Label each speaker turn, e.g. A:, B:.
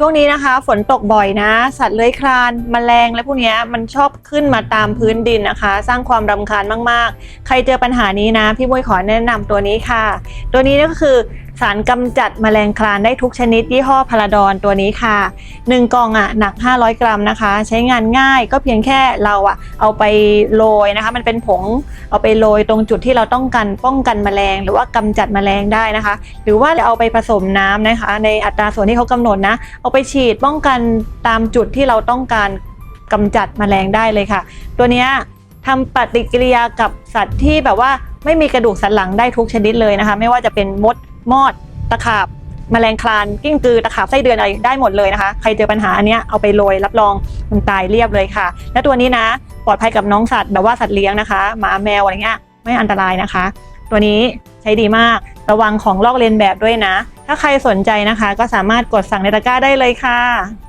A: ช่วงนี้นะคะ ฝนตกบ่อยนะ สัตว์เลื้อยคลานแมลงและพวกนี้มันชอบขึ้นมาตามพื้นดินนะคะ สร้างความรำคาญมากๆ ใครเจอปัญหานี้นะ พี่บุ้ยขอแนะนำตัวนี้ค่ะ ตัวนี้ก็คือ สารกำจัดแมลงคลานได้ทุกชนิดยี่ห้อพาราดอนตัวนี้ค่ะ 1กล่องอะหนัก 500 กรัมนะคะ ใช้งานง่ายก็เพียงแค่เราอะเอาไปโรยนะคะ มันเป็นผงเอาไปโรยตรงจุดที่เราต้องการป้องกันแมลง หรือว่ากำจัดแมลงได้นะคะ หรือว่าเอาไปผสมน้ำนะคะ ในอัตราส่วนที่เขากำหนดนะ เอาไปฉีดป้องกันตามจุดที่เราต้องการกำจัดแมลงได้เลยค่ะ ตัวเนี้ยทำปฏิกิริยากับสัตว์ที่แบบว่าไม่มีกระดูกสันหลังได้ทุกชนิดเลยนะคะ ไม่ว่าจะเป็นมด มอดตะขาบแมลงคลานกิ้งกือตะขาบไส้เดือนอะไรได้หมดเลยนะคะ ใครเจอปัญหาอันเนี้ยเอาไปโรยรับรองมันตายเรียบเลยค่ะ และตัวนี้นะ ปลอดภัยกับน้องสัตว์แบบว่าสัตว์เลี้ยงนะคะหมาแมวอะไรเงี้ยไม่อันตรายนะคะ ตัวนี้ใช้ดีมากระวังของลอกเลียนแบบด้วยนะ ถ้าใครสนใจนะคะ ก็สามารถกดสั่งในตะกร้าได้เลยค่ะ